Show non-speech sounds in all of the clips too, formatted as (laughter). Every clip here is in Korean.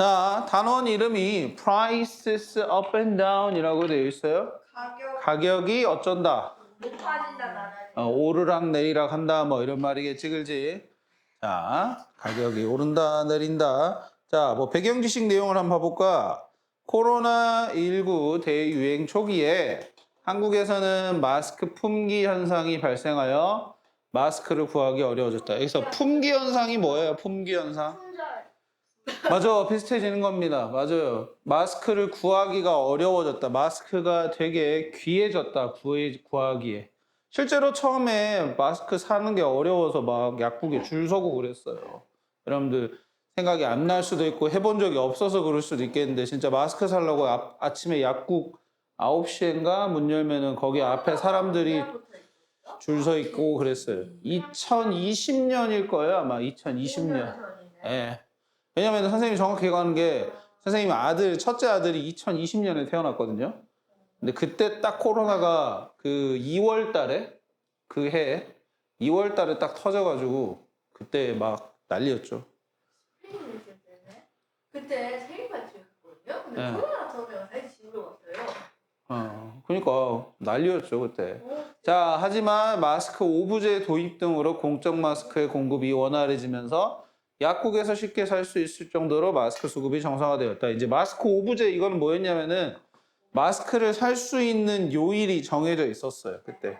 자, 단원 이름이 prices up and down이라고 되어 있어요. 가격 가격이 어쩐다. 높아진다 나는 어, 오르락 내리락 한다 뭐 이런 말이겠지 그지? 자 가격이 오른다 내린다 자 뭐 배경 지식 내용을 한번 봐볼까 코로나19 대유행 초기에 한국에서는 마스크 품귀 현상이 발생하여 마스크를 구하기 어려워졌다 여기서 품귀 현상이 뭐예요 품귀 현상? 맞아 비슷해지는 겁니다. 맞아요. 마스크를 구하기가 어려워졌다. 마스크가 되게 귀해졌다 구해, 구하기에. 실제로 처음에 마스크 사는 게 어려워서 막 약국에 줄 서고 그랬어요. 여러분들 생각이 안 날 수도 있고 해본 적이 없어서 그럴 수도 있겠는데 진짜 마스크 살려고 아, 아침에 약국 9시인가 문 열면은 거기 앞에 사람들이 줄 서 있고 그랬어요. 2020년일 거예요 아마. 2020년. 예. 왜냐면 선생님이 정확히 가는 게 선생님 아들 첫째 아들이 2020년에 태어났거든요. 근데 그때 딱 코로나가 그 2월 달에 그해 2월 달에 딱 터져가지고 그때 막 난리였죠. 그때 생일 파티 했거든요 근데 네. 코로나 터져서 다시 집으로 왔어요 어, 그러니까 난리였죠 그때. 어? 자, 하지만 마스크 오부제 도입 등으로 공적 마스크의 공급이 원활해지면서 약국에서 쉽게 살 수 있을 정도로 마스크 수급이 정상화되었다. 이제 마스크 오부제 이거는 뭐였냐면은 마스크를 살 수 있는 요일이 정해져 있었어요. 그때.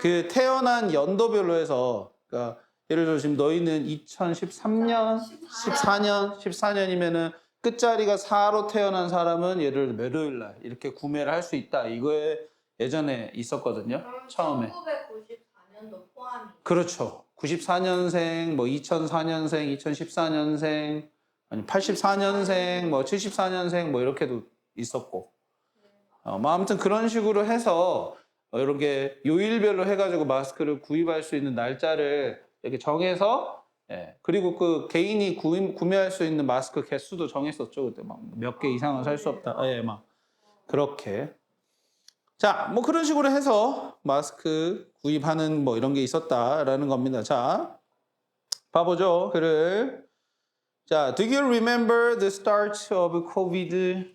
그 태어난 연도별로 해서 그러니까 예를 들어 지금 너희는 2013년, 14년, 14년이면은 끝자리가 4로 태어난 사람은 예를 들어 몇요일 날 이렇게 구매를 할 수 있다. 이거에 예전에 있었거든요. 처음에. 1994년도 포함이 그렇죠. 94년생, 뭐 2004년생, 2014년생, 아니 84년생, 뭐 74년생 뭐 이렇게도 있었고. 어, 뭐 아무튼 그런 식으로 해서 어, 이렇게 요일별로 해가지고 마스크를 구입할 수 있는 날짜를 이렇게 정해서 예. 그리고 그 개인이 구입, 구매할 수 있는 마스크 개수도 정했었죠. 그때 막 몇 개 이상은 살 수 없다. 예, 막 그렇게. 자, 뭐 그런 식으로 해서 마스크 구입하는 뭐 이런 게 있었다라는 겁니다. 자, 봐보죠. 글을. 자, do you remember the start of COVID,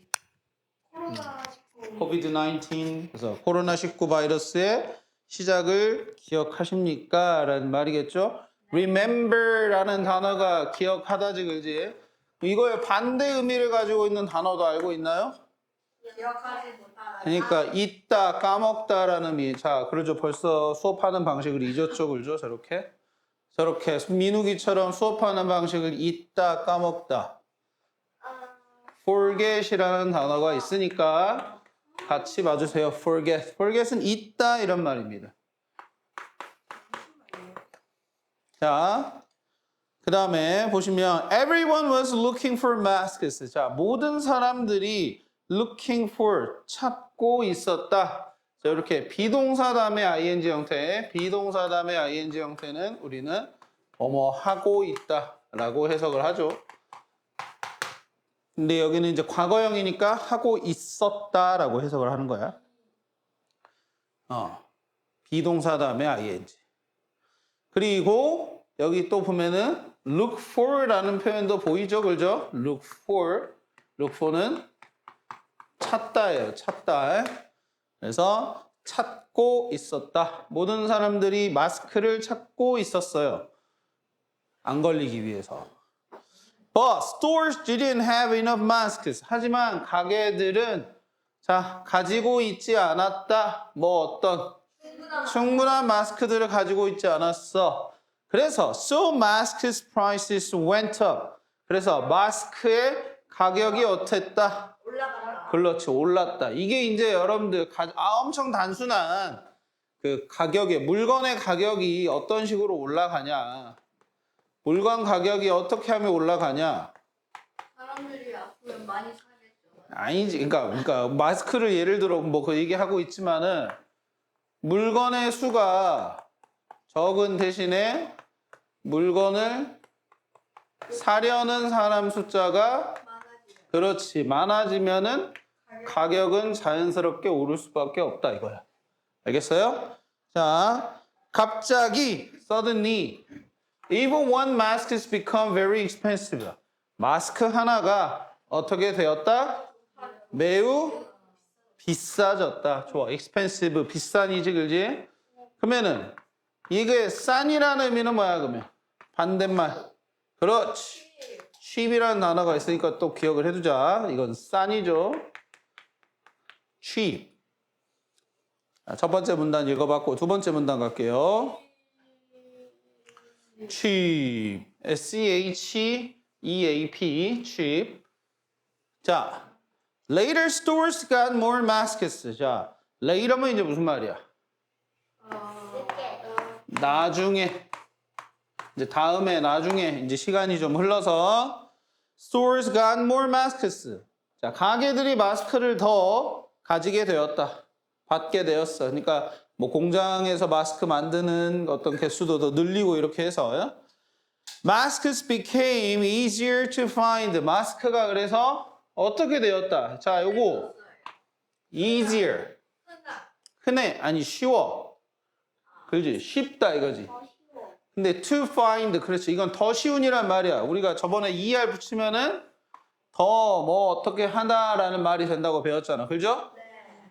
코로나 19 COVID-19? 그래서 코로나19 바이러스의 시작을 기억하십니까? 라는 말이겠죠. remember라는 단어가 기억하다지 그지? 이거의 반대 의미를 가지고 있는 단어도 알고 있나요? 기억하지 그러니까 잊다, 까먹다라는 의미. 자, 그러죠. 벌써 수업하는 방식을 잊었죠, 그죠? 저렇게. 저렇게 민우기처럼 수업하는 방식을 잊다, 까먹다. forget이라는 단어가 있으니까 같이 봐주세요. forget. forget은 잊다 이런 말입니다. 자, 그 다음에 보시면 everyone was looking for masks. 자, 모든 사람들이 looking for 찾 고 있었다. 자, 이렇게 비동사 다음에 ing 형태, 비동사 다음에 ing 형태는 우리는 뭐뭐 하고 있다라고 해석을 하죠. 근데 여기는 이제 과거형이니까 하고 있었다라고 해석을 하는 거야. 어, 비동사 다음에 ing. 그리고 여기 또 보면은 look for라는 표현도 보이죠, 그죠? look for, look for는 찾다예요, 찾다. 그래서 찾고 있었다. 모든 사람들이 마스크를 찾고 있었어요. 안 걸리기 위해서. But stores didn't have enough masks. 하지만 가게들은 자 가지고 있지 않았다. 뭐 어떤 충분한 마스크들을 가지고 있지 않았어. 그래서 so masks prices went up. 그래서 마스크의 가격이 어땠다? 올라가라 그렇지 올랐다. 이게 이제 여러분들 가, 아, 엄청 단순한 그 가격의 물건의 가격이 어떤 식으로 올라가냐. 물건 가격이 어떻게 하면 올라가냐. 사람들이 아프면 많이 사겠죠 아니지. 그러니까, 그러니까 마스크를 예를 들어 뭐 그 얘기하고 있지만은 물건의 수가 적은 대신에 물건을 사려는 사람 숫자가 그렇지 많아지면은 가격은 자연스럽게 오를 수밖에 없다 이거야. 알겠어요? 자, 갑자기 suddenly even one mask has become very expensive. 마스크 하나가 어떻게 되었다? 매우 비싸졌다. 좋아. expensive 비싼이지 그지? 그러면은 이게 싼이라는 의미는 뭐야 그러면? 반대말. 그렇지. Cheap이라는 단어가 있으니까 또 기억을 해두자. 이건 싼이죠. 자, 첫 번째 문단 읽어봤고 두 번째 문단 갈게요. cheap. S-C-H-E-A-P. cheap. 자, later stores got more masks. 자, later면 이제 무슨 말이야? 어, 나중에 이제 다음에 나중에 이제 시간이 좀 흘러서 stores got more masks. 자, 가게들이 마스크를 더 가지게 되었다. 받게 되었어. 그러니까 뭐 공장에서 마스크 만드는 어떤 개수도 더 늘리고 이렇게 해서 요 masks became easier to find. 마스크가 그래서 어떻게 되었다. 자, 요거 easier. 흔해 아니 쉬워. 그지? 쉽다 이거지. 근데 to find 그렇지 이건 더 쉬운이란 말이야 우리가 저번에 er 붙이면은 더 뭐 어떻게 하다라는 말이 된다고 배웠잖아 그죠? 네.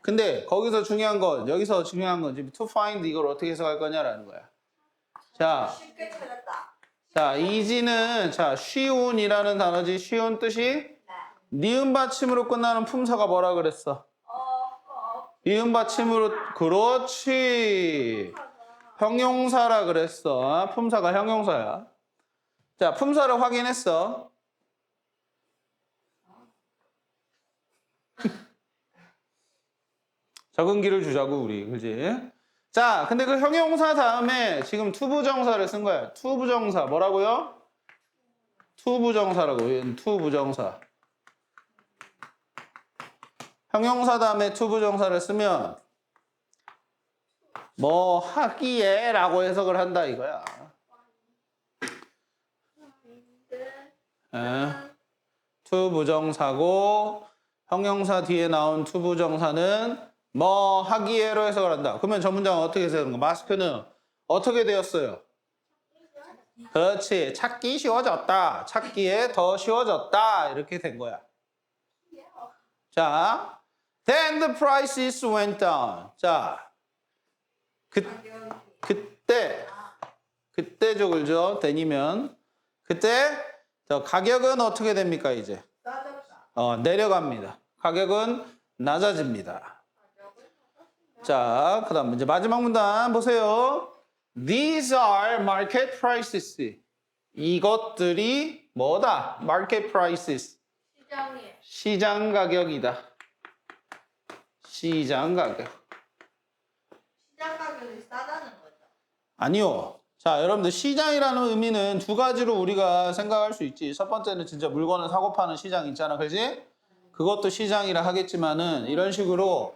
근데 거기서 중요한 건 여기서 중요한 건 지금 to find 이걸 어떻게 해석할 거냐라는 거야 자, 쉽게 찾았다. 자 easy는 자 쉬운이라는 단어지 쉬운 뜻이 네. 니은 받침으로 끝나는 품사가 뭐라 그랬어? 어, 어. 니은 받침으로 그렇지 형용사라 그랬어. 품사가 형용사야. 자, 품사를 확인했어. (laughs) 적응기를 주자고 우리, 그지? 자, 근데 그 형용사 다음에 지금 투부정사를 쓴 거야. 투부정사 뭐라고요? 투부정사라고. 투부정사. 형용사 다음에 투부정사를 쓰면 뭐 하기에 라고 해석을 한다 이거야. 예. 투부정사고 형용사 뒤에 나온 투 부정사는 뭐 하기에로 해석을 한다. 그러면 저 문장은 어떻게 해석하는 거? 마스크는 어떻게 되었어요? 그렇지. 찾기 쉬워졌다. 찾기에 더 쉬워졌다. 이렇게 된 거야. 자, then the prices went down. 자, 그, 그때 그때죠 그죠? 되니면. 그때 저 가격은 어떻게 됩니까 이제. 어, 내려갑니다. 가격은 낮아집니다. 자 그다음 이제 마지막 문단 보세요. These are market prices. 이것들이 뭐다? Market prices. 시장 가격이다. 시장 가격 시장 가격이 싸다는 거죠. 아니요. 자, 여러분들 시장이라는 의미는 두 가지로 우리가 생각할 수 있지. 첫 번째는 진짜 물건을 사고 파는 시장 있잖아. 그지? 그것도 시장이라 하겠지만은 이런 식으로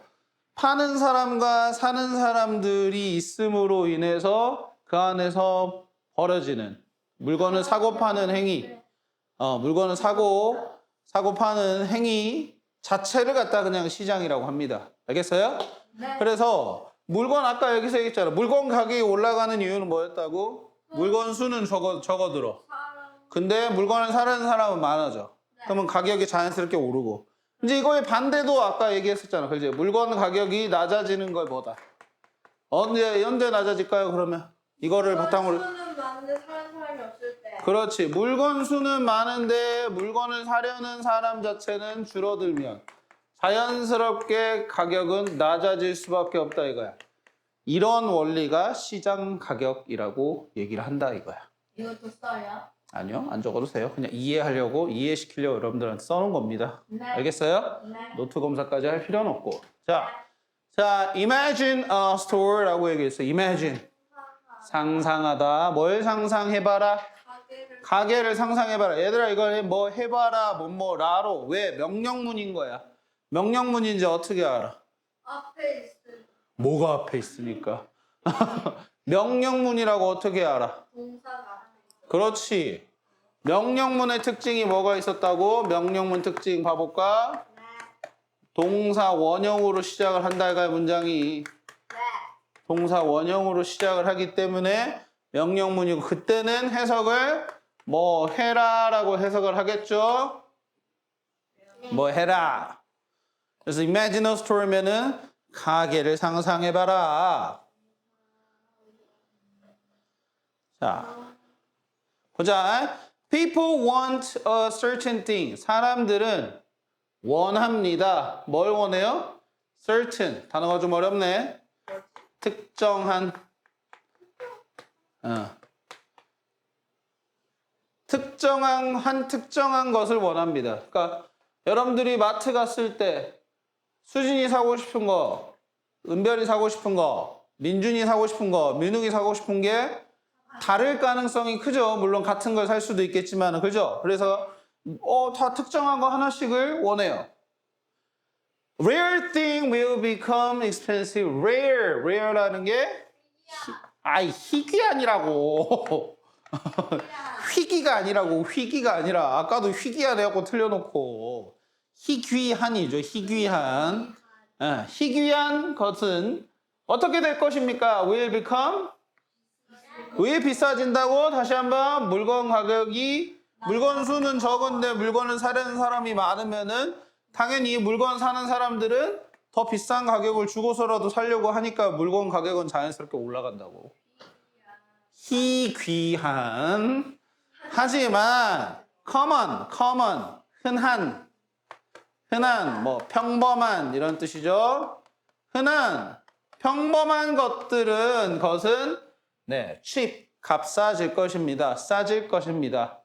파는 사람과 사는 사람들이 있음으로 인해서 그 안에서 벌어지는 물건을 사고 파는 행위. 어, 물건을 사고 사고 파는 행위 자체를 갖다 그냥 시장이라고 합니다. 알겠어요? 네. 그래서 물건 아까 여기서 얘기했잖아. 물건 가격이 올라가는 이유는 뭐였다고? 물건 수는 적어 적어들어. 근데 물건을 사는 사람은 많아져. 그러면 가격이 자연스럽게 오르고. 이제 이거의 반대도 아까 얘기했었잖아. 그지? 물건 가격이 낮아지는 걸 뭐다? 언제 언제 낮아질까요? 그러면 이거를 바탕으로 수는 많은데 사는 사람이 없을 때. 그렇지. 물건 수는 많은데 물건을 사려는 사람 자체는 줄어들면 자연스럽게 가격은 낮아질 수밖에 없다 이거야. 이런 원리가 시장 가격이라고 얘기를 한다 이거야. 이것도 써요? 아니요, 안 적어도 돼요. 그냥 이해하려고 이해시키려고 여러분들한테 써놓은 겁니다. 네. 알겠어요? 네. 노트 검사까지 할 필요는 없고. 자, 자, imagine a store라고 얘기했어. imagine 상상하다. 뭘 상상해봐라? 가게를 가게를 상상해봐라. 얘들아 이거 뭐 해봐라 뭐 뭐 라로 왜 명령문인 거야. 명령문인지 어떻게 알아? 앞에 있을 뭐가 앞에 있으니까. (laughs) 명령문이라고 어떻게 알아? 동사가 그렇지. 명령문의 특징이 뭐가 있었다고? 명령문 특징 봐볼까? 네. 동사 원형으로 시작을 한다 이가 문장이 네. 동사 원형으로 시작을 하기 때문에 명령문이고 그때는 해석을 뭐 해라라고 해석을 하겠죠? 뭐 해라. 그래서 imagine a story면은 가게를 상상해봐라. 자, 보자. People want a certain thing. 사람들은 원합니다. 뭘 원해요? certain. 단어가 좀 어렵네. 특정한. 어. 특정한 한 특정한 것을 원합니다. 그러니까 여러분들이 마트 갔을 때 수진이 사고 싶은 거, 은별이 사고 싶은 거, 민준이 사고 싶은 거, 민욱이 사고 싶은 게 다를 가능성이 크죠. 물론 같은 걸 살 수도 있겠지만, 그죠? 그래서 어, 다 특정한 거 하나씩을 원해요. Rare thing will become expensive. Rare, rare라는 게 희, 아이 희귀한이라고. 휘기가 (laughs) 아니라고 휘기가 아니라 아까도 희귀한 해갖고 틀려놓고 희귀한이죠 희귀한 예, 희귀한 것은 어떻게 될 것입니까? will become 왜 비싸진다고? 다시 한번 물건 가격이 물건 수는 적은데 물건을 사려는 사람이 많으면은 당연히 물건 사는 사람들은 더 비싼 가격을 주고서라도 살려고 하니까 물건 가격은 자연스럽게 올라간다고. 희귀한 하지만 common, common 흔한 흔한 뭐 평범한 이런 뜻이죠. 흔한 평범한 것들은 것은 네 cheap 값싸질 것입니다. 싸질 것입니다.